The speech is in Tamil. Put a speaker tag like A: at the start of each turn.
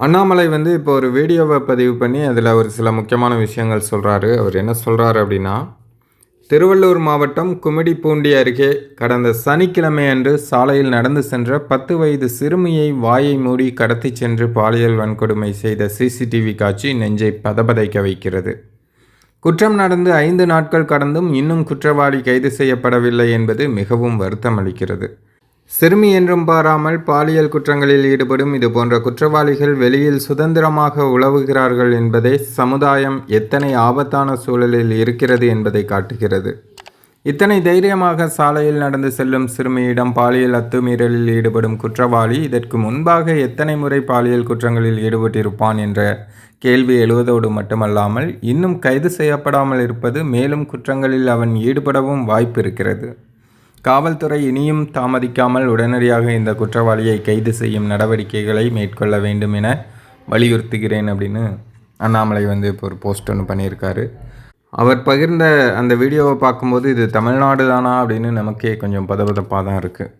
A: அண்ணாமலை வந்து இப்போ ஒரு வீடியோவை பதிவு பண்ணி அதில் ஒரு சில முக்கியமான விஷயங்கள் சொல்கிறாரு அவர் என்ன சொல்கிறாரு அப்படின்னா திருவள்ளூர் மாவட்டம் குமிடிப்பூண்டி அருகே கடந்த சனிக்கிழமை அன்று சாலையில் நடந்து சென்ற பத்து வயது சிறுமியை வாயை மூடி கடத்தி சென்று பாலியல் வன்கொடுமை செய்த சிசிடிவி காட்சி நெஞ்சை பதபதைக்க வைக்கிறது. குற்றம் நடந்து ஐந்து நாட்கள் கடந்தும் இன்னும் குற்றவாளி கைது செய்யப்படவில்லை என்பது மிகவும் வருத்தம் அளிக்கிறது. சிறுமி என்றும் பாராமல் பாலியல் குற்றங்களில் ஈடுபடும் இது போன்ற குற்றவாளிகள் வெளியில் சுதந்திரமாக உழவுகிறார்கள் என்பதே சமுதாயம் எத்தனை ஆபத்தான சூழலில் இருக்கிறது என்பதை காட்டுகிறது. இத்தனை தைரியமாக சாலையில் நடந்து செல்லும் சிறுமியிடம் பாலியல் அத்துமீறலில் ஈடுபடும் குற்றவாளி இதற்கு முன்பாக எத்தனை முறை பாலியல் குற்றங்களில் ஈடுபட்டிருப்பான் என்ற கேள்வி எழுவதோடு மட்டுமல்லாமல் இன்னும் கைது செய்யப்படாமல் இருப்பது மேலும் குற்றங்களில் அவன் ஈடுபடவும் வாய்ப்பு இருக்கிறது காவல்துறை இனியும் தாமதிக்காமல் உடனடியாக இந்த குற்றவாளியை கைது செய்யும் நடவடிக்கைகளை மேற்கொள்ள வேண்டும் என வலியுறுத்துகிறேன் அப்படின்னு அண்ணாமலை வந்து இப்போ ஒரு போஸ்ட் ஒன்று பண்ணியிருக்காரு. அவர் பகிர்ந்த அந்த வீடியோவை பார்க்கும்போது இது தமிழ்நாடு தானா அப்படின்னு நமக்கே கொஞ்சம் பதபதப்பாக தான் இருக்குது